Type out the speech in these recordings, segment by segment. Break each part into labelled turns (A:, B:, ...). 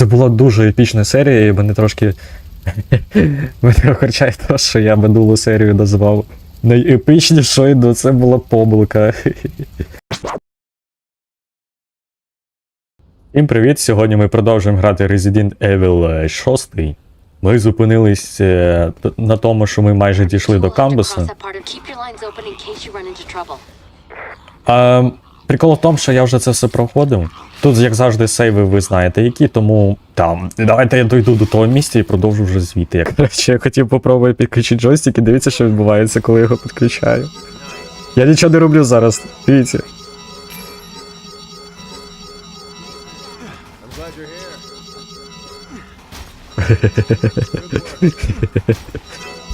A: Це була дуже епічна серія, і мене трошки. Мене огорчає те, що я минулу серію назвав найепічнішою, але це була помилка. Всім привіт! Сьогодні ми продовжуємо грати Resident Evil 6. Ми зупинились е, на тому, що ми майже дійшли до камбуса. А, прикол в тому, що я вже це все проходив. Тут, як завжди, сейви ви знаєте, які, тому там. Давайте я дойду до того місця і продовжу вже звідти. Як я хотів попробувати підключити джойстик і дивіться, що відбувається, коли я його підключаю. Я нічого не роблю зараз. Дивіться.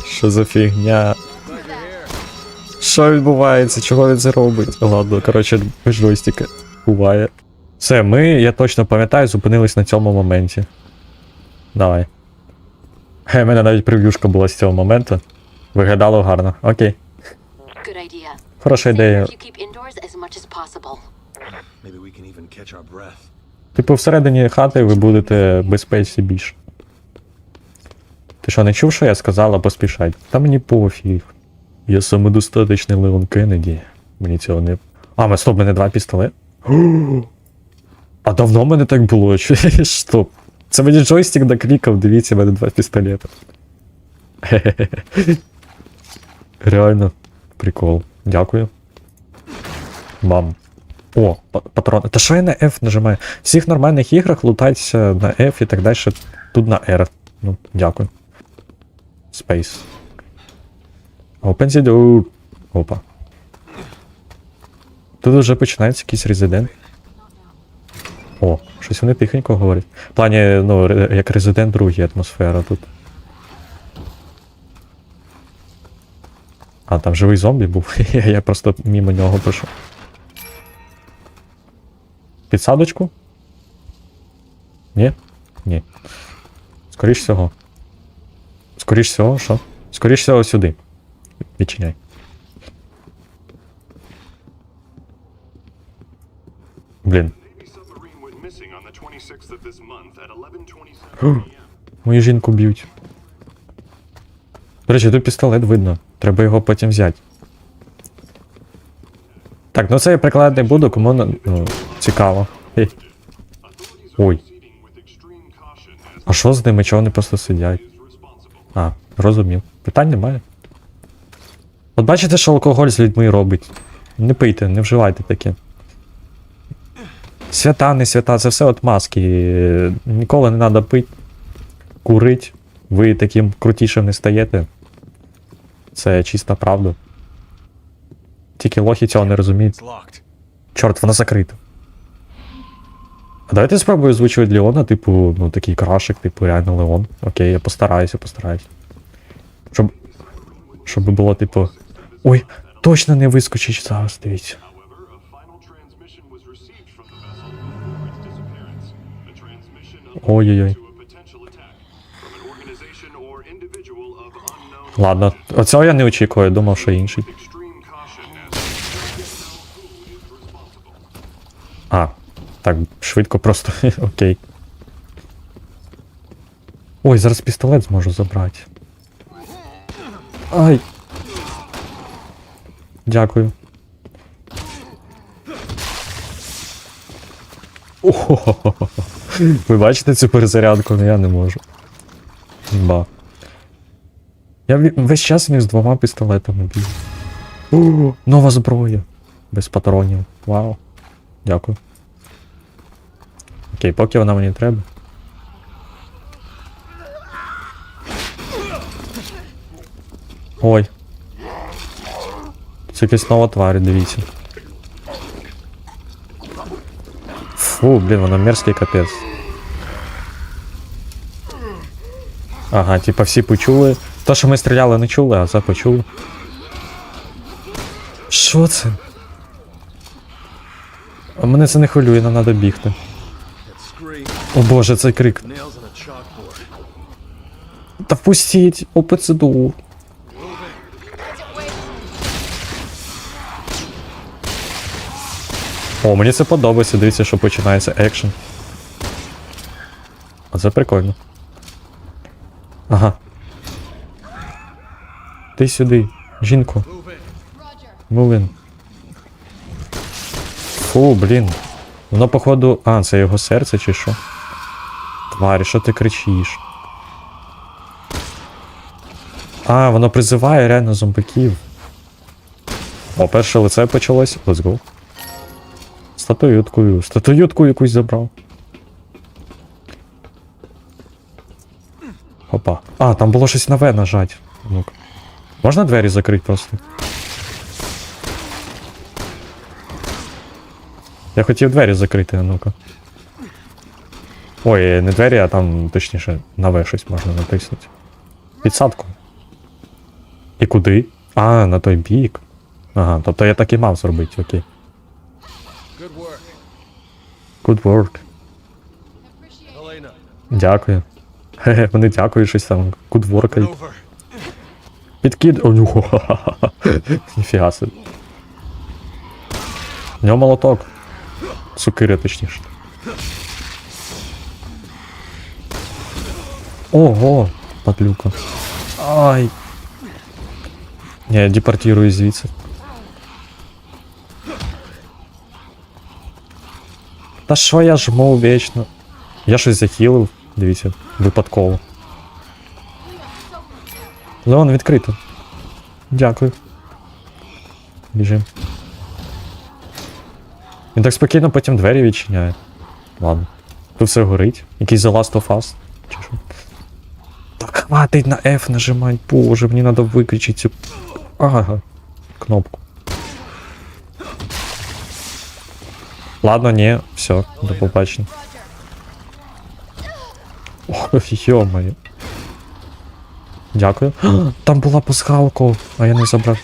A: Що за фігня? Що відбувається? Чого він це робить? Ладно, коротше, джойстика. Буває. Все, ми, я точно пам'ятаю, зупинились на цьому моменті. Давай. Хе, в мене навіть прев'юшка була з цього моменту. Виглядало гарно. Окей. Хороша ідея. Типу, всередині хати ви будете безпечні більше. Ти що, не чув, що я сказала, поспішай. Та мені пофіг. Я самодостаточний Леон Кеннеді. Мені цього не. А, ми стоп, мене два пістолети. А давно в мене так було. Чи що? Це мені джойстик доклікав, дивіться, в мене два пістолети. Реально, прикол. Дякую. Бам. О, па- патрони. Та що я на F нажимаю? В всіх нормальних іграх лутаються на F і так далі. Тут на R. Ну, дякую. Space. Open the door. Опа. Тут вже починається якийсь резидент. О, щось вони тихенько говорять. В плані, ну, як резидент другий атмосфера тут. А, там живий зомбі був. Я просто мимо нього пройшов. Підсадочку? Ні? Ні. Скоріш всього. Скоріш всього, що? Скоріш всього сюди. Відчиняй. Блін. Мою жінку б'ють. До речі, тут пістолет видно. Треба його потім взяти. Так, ну це я прикладати не буду, кому ну, цікаво.
B: Are
A: Ой. А що з ними? Чого вони просто сидять? А, розумів. Питань немає. От бачите, що алкоголь з людьми робить. Не пийте, не вживайте таке. Свята, не свята, це все от маски. Ніколи не треба пити, курить. Ви таким крутішим не стаєте. Це чиста правда. Тільки лохи цього не розуміють. Чорт, вона закрита. А давайте спробую озвучувати Леона, типу, ну такий крашик, типу, реально Леон. Окей, я постараюся, постараюся. Щоб. Щоб було, типу. Ой, точно не вискочить зараз, дивіться.
B: Unknown
A: Ладно, оцього я не очікую, думав, що інший. А, так, швидко просто. Окей. Ой, зараз пістолет зможу забрати. Ай. Дякую. Охо-хо-хо-хо. Ви бачите цю перезарядку, але я не можу. Ба. Я весь час міг з двома пістолетами бігаю. Нова зброя. Без патронів. Вау. Дякую. Окей, поки вона мені треба. Ой. Це якась нова тварь, дивіться. Фу, блін, вона мерзкий капець. Ага, типа всі почули. То, що ми стріляли, не чули, а це почули. Що це? А мене це не хвилює, нам треба бігти. О боже, цей крик. Та впустіть ОПЦДУ. О, мені це подобається, дивіться, що починається екшен. А це прикольно. Ага. Ти сюди, жінко. Мувин. Фу, блін. Воно, походу. А, це його серце чи що? Тварі, що ти кричиш? А, воно призиває реально зомбаків. О, перше лице почалось. Let's go. Статуюткою. Статуютку якусь забрав. Опа. А, там було щось нове нажать. Ну-ка. Можна двері закрити просто? Я хотів двері закрити, а ну-ка. Ой, не двері, а там, точніше, нове щось можна натиснути. Підсадку. І куди? А, на той бік. Ага, тобто я так і мав зробити, окей.
C: Good work.
A: Good work. Дякую. Хе-хе, вони дякують щось там. Good work. Підкид. О, нюхо. Ніфіга собі. В нього молоток. Сукири, точніше. Ого, падлюка. Ай. Ні, я депортирую звідси. Та що я жму вічно? Я щось захилив, дивіться, випадково. Леон відкрито. Дякую. Біжим. Він так спокійно потім двері відчиняє. Ладно. Тут все горить. Якийсь The Last of Us. Чи що? Так хватить на F нажимать. Боже, мені треба виключити цю. Ага. Кнопку. Ладно, ні, все, до побачення. Ой, йо-моє. Дякую. Там була пасхалка, а я не забрав.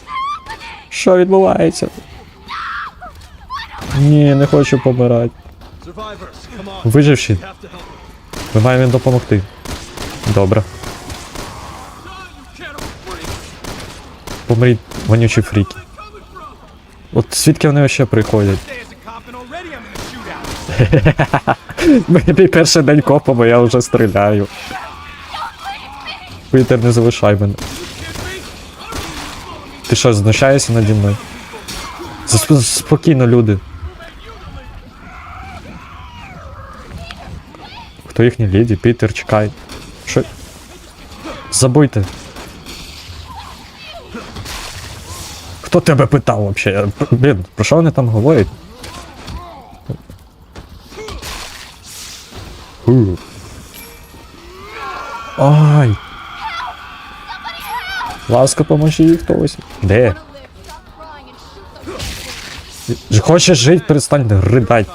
A: Що відбувається? Ні, не хочу помирати. Виживши, ми маємо допомогти. Добре. Помріть, вонючі фріки. От звідки вони ще приходять? Мій перший день копа, бо я вже стріляю. Пітер, не залишай мене. Ти що, знущаєшся наді мною? Спокійно, люди. Хто їхній леді? Пітер, чекай. Що? Забудьте. Хто тебе питав вообще? Блін, про що вони там говорять? Фу. Ай. Ласка, поможи хтось. Де? Хочеш жити, перестань ридать,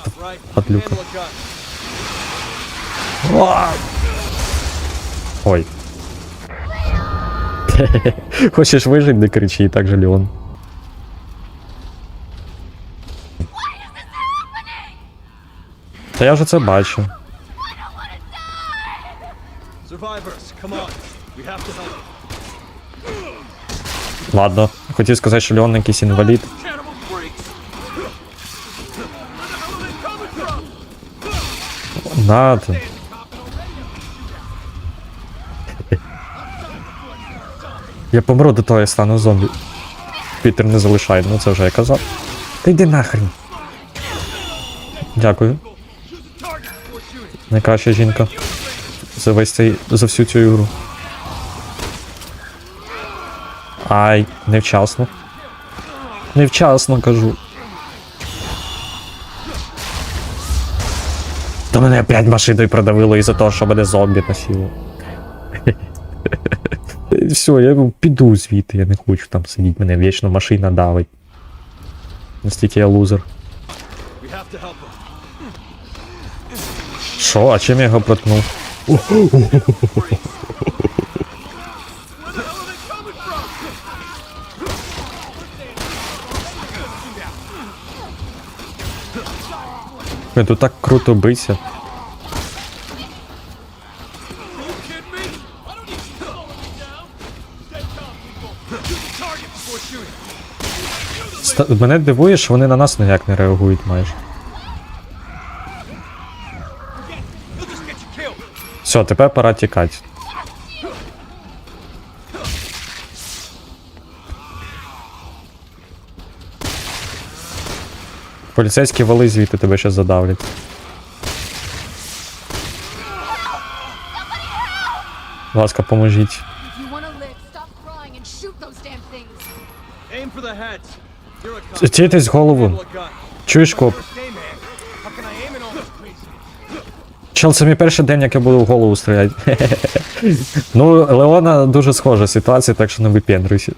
A: падлюка. Ой. Хочеш вижити, не кричи, так же Леон. Та я вже це бачу. Ладно. Хотів сказати, що Леон якийсь інвалід. Надо. Я помру до того, я стану зомбі. Пітер не залишай, ну це вже я казав. Та йди нахрен. Дякую. Найкраща жінка. За весь цей. за всю цю ігру. Ай, невчасно. Невчасно кажу. Та мене опять машиною продавило із-за того, що мене зомбі носило. Все, я піду звідти, я не хочу там сидіти, мене вічно машина давить. Настільки я лузер. Що, а чим я його проткнув? Блін, Тут так круто биться. Ста- Мене дивує, що вони на нас ніяк не реагують майже. Все, тепер пора тікати. Поліцейські вали звідти тебе ще задавлять. Будь ласка, поможіть.
D: If you want to
A: Чел, це мій перший день, як я буду в голову стріляти. ну, Леона дуже схожа ситуація, так що не випендрюйся.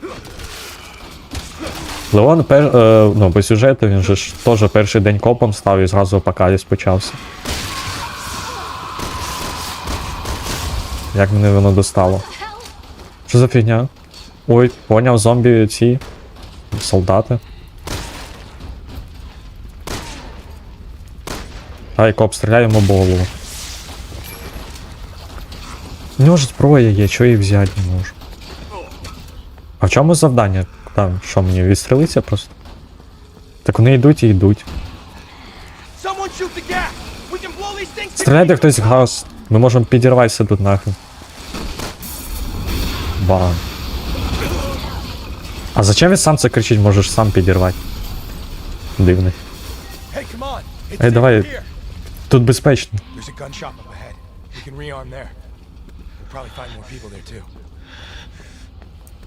A: Леон пер, е, ну, по сюжету він же ж теж перший день копом став і зразу апокаліпс почався. Як мене воно достало? Що за фігня? Ой, поняв, зомбі ці. Солдати. Ай, коп, в голову. У нього ж зброя є, що її взяти не можу. А в чому завдання? Там, що мені, відстрелитися просто? Так вони йдуть і йдуть. Стріляйте хтось в газ. Ми можемо підірватися тут нахрен. Бам. А зачем він сам це кричить, можеш сам підірвати? Дивний.
C: Safer
A: давай. Тут безпечно.
C: Probably find more people there too.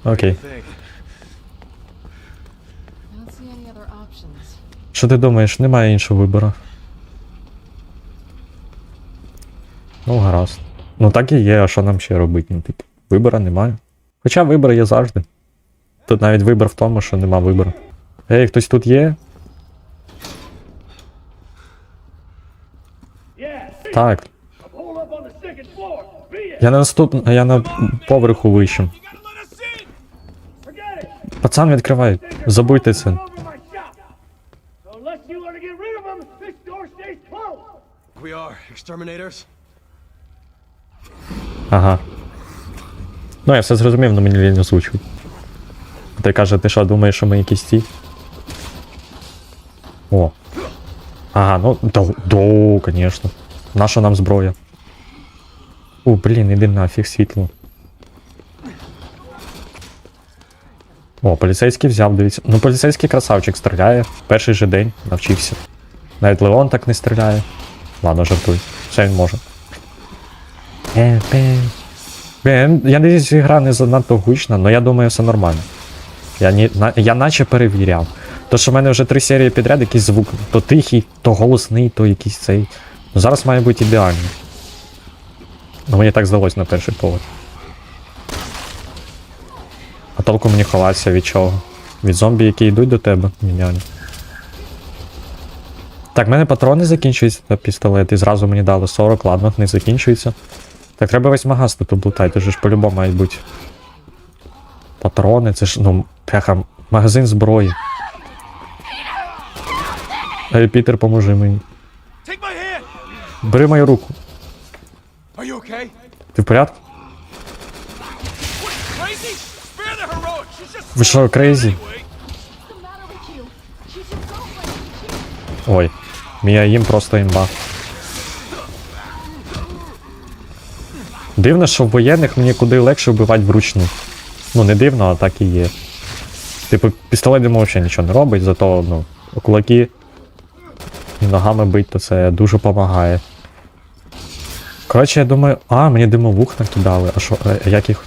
A: Окей.
D: I don't see any other options.
A: Що ти думаєш, немає іншого вибору. Ну, гаразд. Ну так і є, а що нам ще робити? Ну, типу, вибора немає. Хоча вибір є завжди. Тут навіть вибір в тому, що нема вибору. Ей, хтось тут є? Так. Я на наступ... я на поверху вищим. Пацан відкривай. Забудьте це. Ага. Ну, я все зрозумів, але мені лінь озвучують. Ти каже, ти що, думаєш, що ми якісь ті? О. Ага, ну, да, да, конечно. Наша нам зброя. О, блін, іди нафіг світло. О, поліцейський взяв, дивіться. Ну, поліцейський красавчик стріляє. Перший же день навчився. Навіть Леон так не стріляє. Ладно, жартуй. Все він може. Е. Блін, я дивлюсь, гра не занадто гучна, але я думаю, все нормально. Я, ні, на, я наче перевіряв. То, що в мене вже три серії підряд, якийсь звук то тихий, то голосний, то якийсь цей. Ну зараз має бути ідеально. Ну мені так здалось на перший погляд. А толку мені ховатися від чого? Від зомбі, які йдуть до тебе? Міняні. Так, в мене патрони закінчуються на пістолет, і зразу мені дали 40, ладно, не закінчується. Так треба весь магаз тут облутати, це ж по-любому мають бути. Патрони, це ж, ну, пеха, магазин зброї. Ей, Пітер, поможи мені. Бери мою руку. Ти в порядку? Ви що, крейзі? Ой, Мія їм просто імба. Дивно, що в воєнних мені куди легше вбивати вручну. Ну, не дивно, а так і є. Типу, пістолет йому взагалі нічого не робить, зато, ну, кулаки і ногами бить, то це дуже допомагає. Коротше, я думаю, а, мені димовух накидали, а що, е, як їх?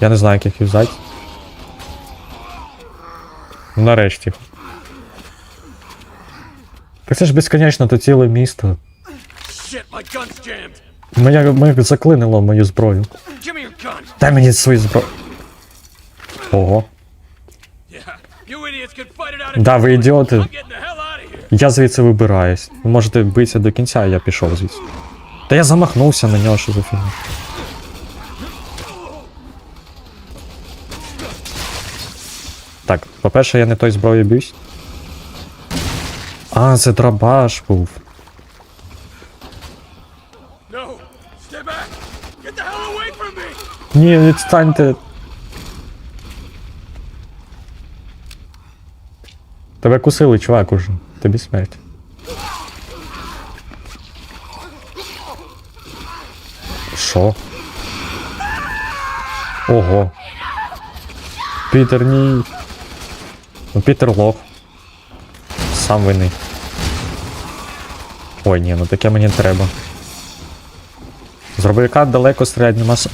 A: Я не знаю, як їх юзати. Ну, Нарешті. Так це ж безконечно, то ціле місто. Моє заклинило мою зброю. Дай мені свою зброю. Ого. Да, ви ідіоти. Я звідси вибираюсь. Ви можете битися до кінця, а я пішов звідси. Та я замахнувся на нього, що за фігня. Так, по-перше, я не той зброєю б'юсь. А, це драбаш був. Ні, відстаньте. Тебе кусили, чувак, уже. Тобі смерть. Що? Ого. Пітер ні. Ну Пітер лох. Сам винний. Ой, ні, ну таке мені треба. Зроби далеко середню масу.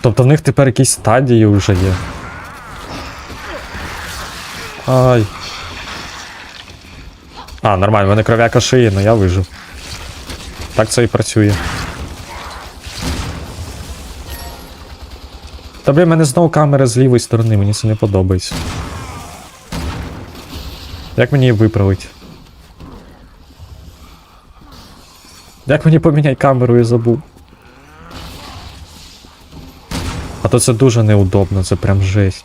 A: Тобто в них тепер якісь стадії вже є. Ай. А, нормально, в мене кров'яка шиє, але я вижив. Так це і працює. Та блін, в мене знову камера з лівої сторони, мені це не подобається. Як мені її виправити? Як мені поміняти камеру, я забув. А то це дуже неудобно, це прям жесть.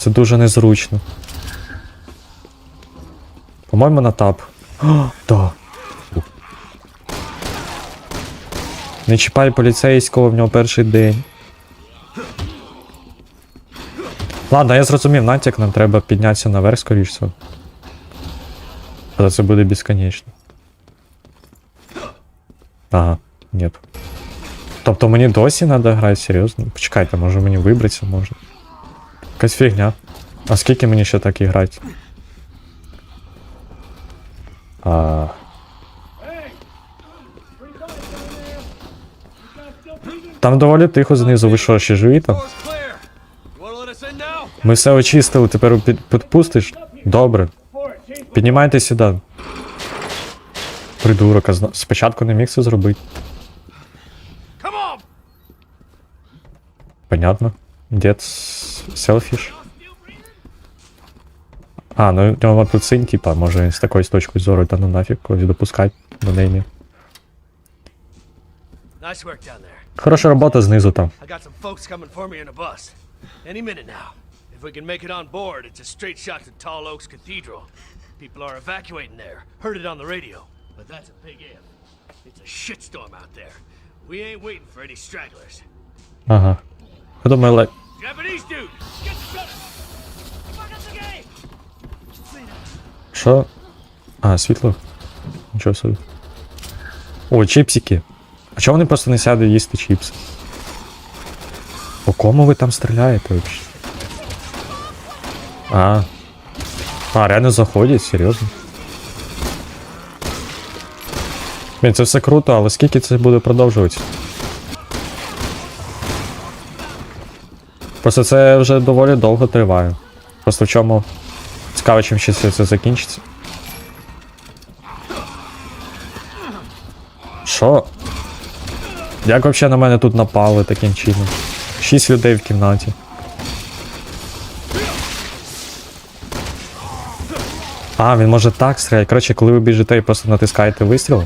A: Це дуже незручно. По-моєму, на тап. Да. Не чіпай поліцейського в нього перший день. Ладно, я зрозумів натяк, нам треба піднятися наверх, скоріш всього. Але це буде безконечно. Ага, нет. Тобто мені досі треба грати, серйозно? Почекайте, може мені вибратися можна. Якась фігня. А скільки мені ще так і грати? А, там доволі тихо знизу. Ви що, ще живі там? Ми все очистили, тепер під, підпустиш? Добре. Піднімайте сюди. Придурок, а спочатку не міг це зробити. Понятно. Дед с- селфіш. А, ну у нього тут син, типа, може з такою з точкою зору, та ну нафіг когось допускать до
E: there.
A: Хороша робота знизу там.
E: Any minute now. If we can make it on board, it's a straight shot to Tall Oaks Cathedral. People are evacuating there. Heard it on the radio. But that's a big if. It's a shitstorm out there. We ain't waiting for any stragglers.
A: Ага. Я думаю, Що? А, світло. Нічого собі. О, чіпсики. А чого вони просто не сядуть їсти чіпси? По кому ви там стріляєте взагалі? А. А, реально заходять, серйозно. Блін, це все круто, але скільки це буде продовжуватися? Просто це вже доволі довго триває. Просто в чому цікаво, чим ще це закінчиться. Що? Як взагалі на мене тут напали таким чином? Шість людей в кімнаті. А, він може так стріляти. Коротше, коли ви біжите і просто натискаєте вистріл.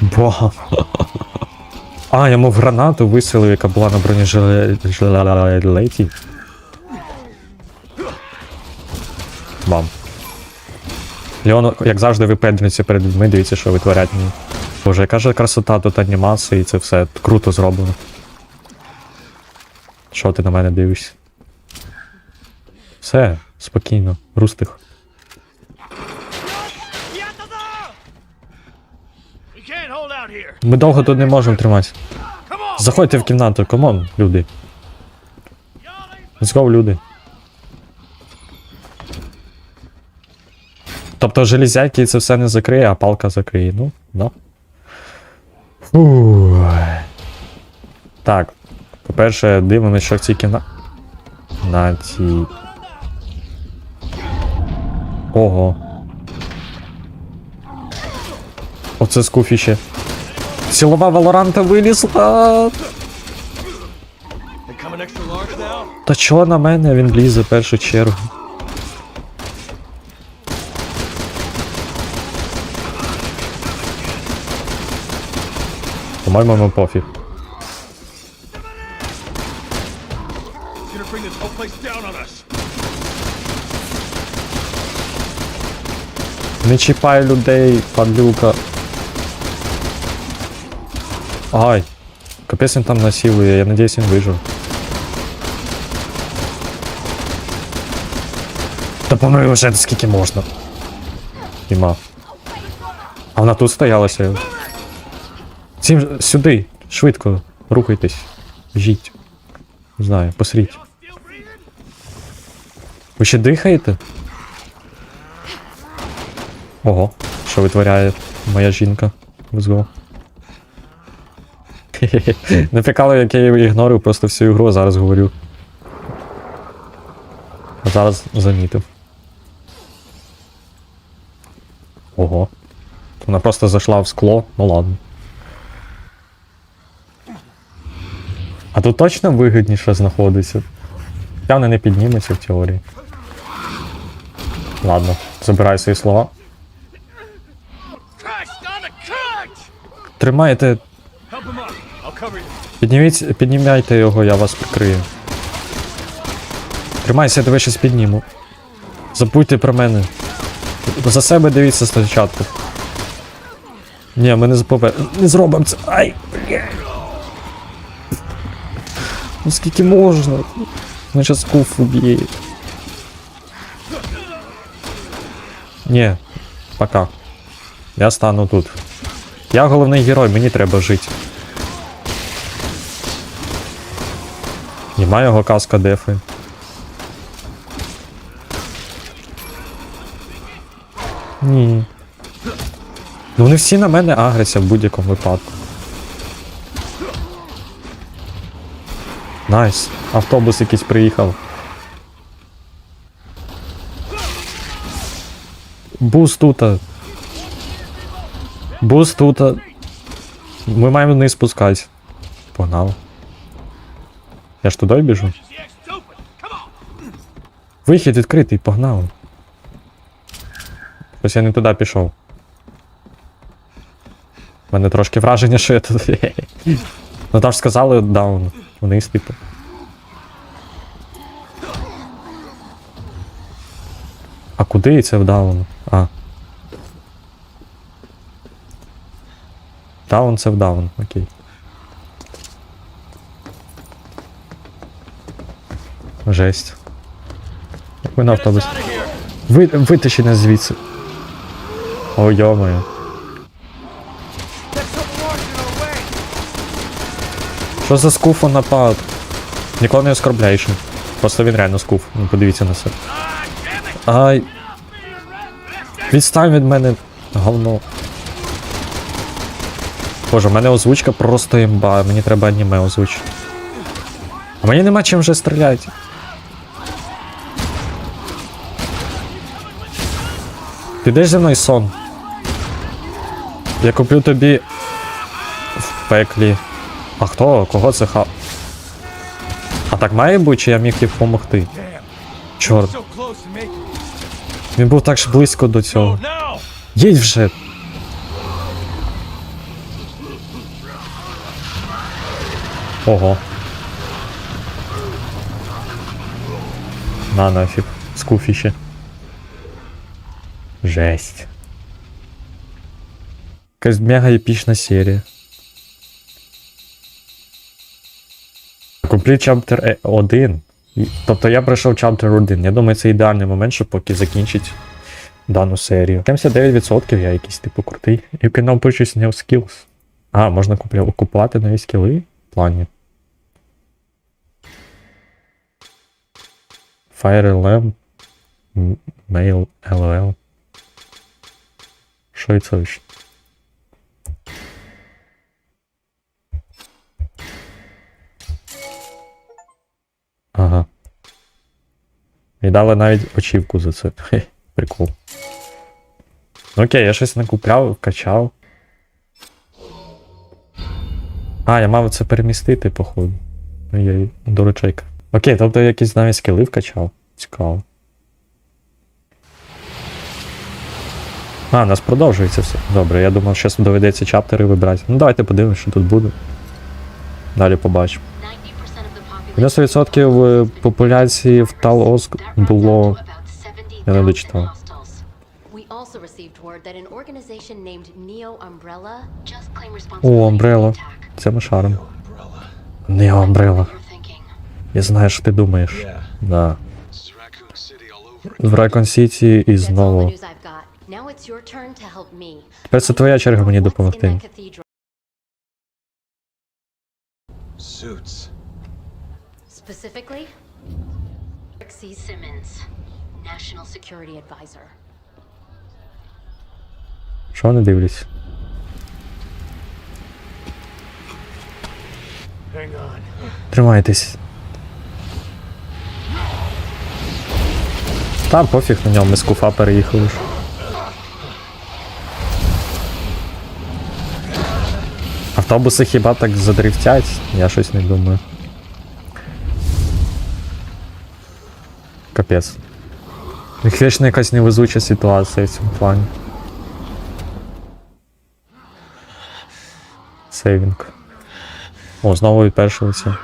A: Бо. А, йому в гранату вистрілив, яка була на бронежилеті. Бам. Леон, як завжди, випендрюється перед людьми, дивіться, що витворять мені. Боже, яка ж красота тут анімації, це все круто зроблено. Що ти на мене дивишся? Все, спокійно, рустих.
E: We can't hold out here.
A: Ми довго тут не можемо тримати. Заходьте в кімнату, комон, люди. Let's go, люди. Тобто железяки це все не закриє, а палка закриє. Ну, да. Фу. Так. По-перше, дивимося, що в цій кімнаті. На цій. Ого. Оце скуфіще. Силова Валоранта вилізла. Та чого на мене він лізе в першу чергу? По-моєму, йому пофіг. Не чіпай людей, падлюка. Ай. Капець він там насилує, я надіюсь він вижив. Та помилуй вже скільки можна. Іма. А вона тут стоялася. Ж- сюди, швидко, рухайтесь. Жіть. Не знаю, посріть. Ви ще дихаєте? Ого, що витворяє моя жінка. Let's go. Не прикалую, як я її ігнорив просто всю ігру, зараз говорю. А зараз замітив. Ого. Вона просто зайшла в скло, ну ладно. А тут точно вигідніше знаходиться. Я вона не підніметься в теорії. Ладно, забираю свої слова. Тримайте, підніміть, піднімайте його, я вас прикрию. Тримайся, я тебе щас підніму. Забудьте про мене. За себе дивіться спочатку. Ні, ми не запопе. Не зробимо це. Ай! бля. Ну скільки можна? Ну зараз куф уб'є. Ні, пока. Я стану тут. Я головний герой, мені треба жити. Нема його каска дефи. Ні. Ну вони всі на мене агряться в будь-якому випадку. Найс. Автобус якийсь приїхав. Бус тут. Бус тут. Ми маємо вниз спускатись. Погнали. Я ж туди біжу. Вихід відкритий, погнали. Ось я не туди пішов. У мене трошки враження, що я тут. ну там ж сказали даун. Вниз, типу. А куди це в даун? А. Даун це в даун, окей. Жесть. Як ви на автобус? Ви, витащи нас звідси. О, йомаю. Що за скуфа напад? Ніколи не оскорбляєш. Просто він реально скуф. Ну подивіться на це. Ай. Відстань від мене, говно. Боже, в мене озвучка просто імба, мені треба аніме озвучити. А мені нема чим вже стріляти. Підеш зі мною сон. Я куплю тобі в пеклі. А хто? Кого це ха? А так має бути, чи я міг їй допомогти? Чорт, він був так ж близько до цього. Їдь вже! Ого. На нафіг. Скуфіще. Жесть. Якась мега епічна серія. Complete Chapter 1. Тобто я пройшов Chapter 1. Я думаю, це ідеальний момент, щоб поки закінчить дану серію. 79% я якийсь типу крутий. You can now purchase new skills. А, можна купувати нові скіли в плані. Fire LM. Mail LOL. Ще? Ага. І дали навіть очівку за це. Хе, прикол. Ну, Окей, я щось накупляв, вкачав. А, я мав це перемістити, походу. Ну, я й. Окей, тобто я якісь навіть скіли вкачав. Цікаво. А, у нас продовжується все. Добре, я думав, зараз доведеться чаптери вибирати. Ну давайте подивимось, що тут буде. Далі побачимо. 90% популяції в Талоск було.
F: Я не
A: дочитав.
F: Neo Umbrella
A: О, Umbrella. Це ми шаром. Не Амбрела. Я знаю, що ти думаєш. Да. В Райкон Сіті і знову.
F: News I've got. Now it's your turn to help me.
A: Тепер це твоя черга мені допомогти.
F: that cathedral?
C: Suits.
F: Specifically, Trixie Simmons, National Security Advisor.
A: Що вони
E: on.
A: Тримайтесь. Та пофіг на ньому, ми з куфа переїхали. ж. Автобуси хіба так задрифтять? Я щось не думаю. Капець. Вічно якась невезуча ситуація в цьому плані. Сейвінг. О, знову від першого це.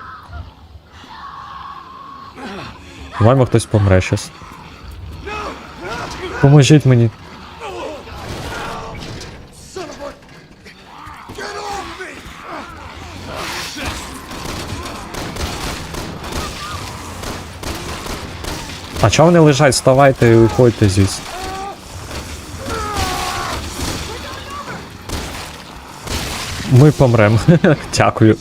A: По-моєму, хтось помре щас. Поможіть мені. Чого вони лежать? Вставайте і виходьте звідси. Ми помремо. Дякую.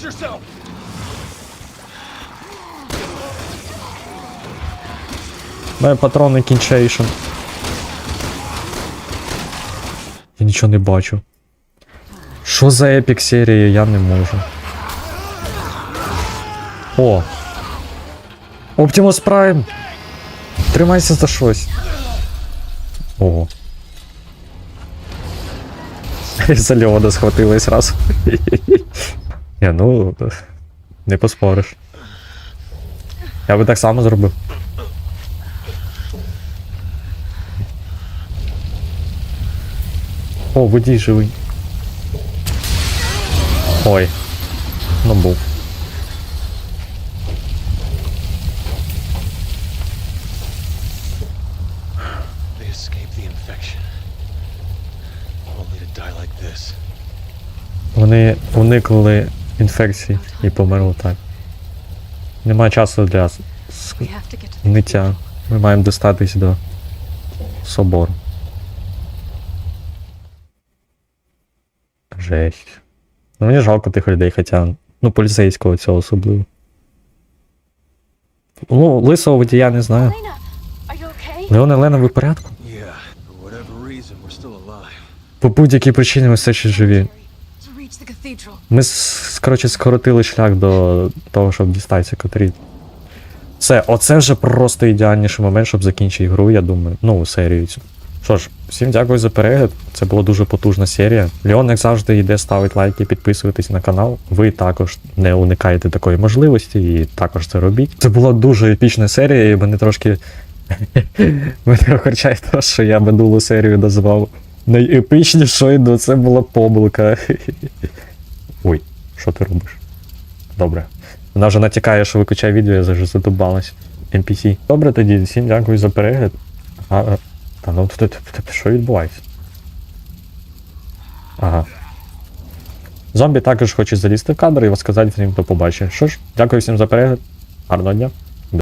A: Мене патрони кінчейшн. Я нічого не бачу. Що за епік серія, я не можу. О! Оптимус Prime! Тримайся за щось. Ого. За Леона схватилась раз. Ні, ну. Не поспориш. Я би так само зробив. О, водій живий. Ой. Ну був. Вони уникли інфекції і померли так. Немає часу для с- с-
D: We have to get to the
A: ниття. Ми маємо достатись до собору. Жесть. Ну мені жалко тих людей, хоча. Ну, поліцейського цього особливо. Ну, лисого водія не знаю. Леон Елена, ви в порядку? По будь-якій причині ми все ще живі.
D: To reach the cathedral.
A: Ми, коротше, скоротили шлях до того, щоб дістатися котрі. Це, оце вже просто ідеальніший момент, щоб закінчити гру, я думаю. Ну, серію цю. Що ж, всім дякую за перегляд. Це була дуже потужна серія. Леон, як завжди, йде ставить лайки, підписуйтесь на канал. Ви також не уникаєте такої можливості і також це робіть. Це була дуже епічна серія, і мене трошки. мене огорчає те, що я минулу серію назвав найепічнішою, але це була помилка. Ой, що ти робиш? Добре. Вона вже натякає, що виключає відео, я вже задубалась. NPC. Добре тоді, всім дякую за перегляд. А, та ну тут, що відбувається? Ага. Зомбі також хоче залізти в кадр і сказати всім до побачення. Що ж, дякую всім за перегляд. Гарного дня.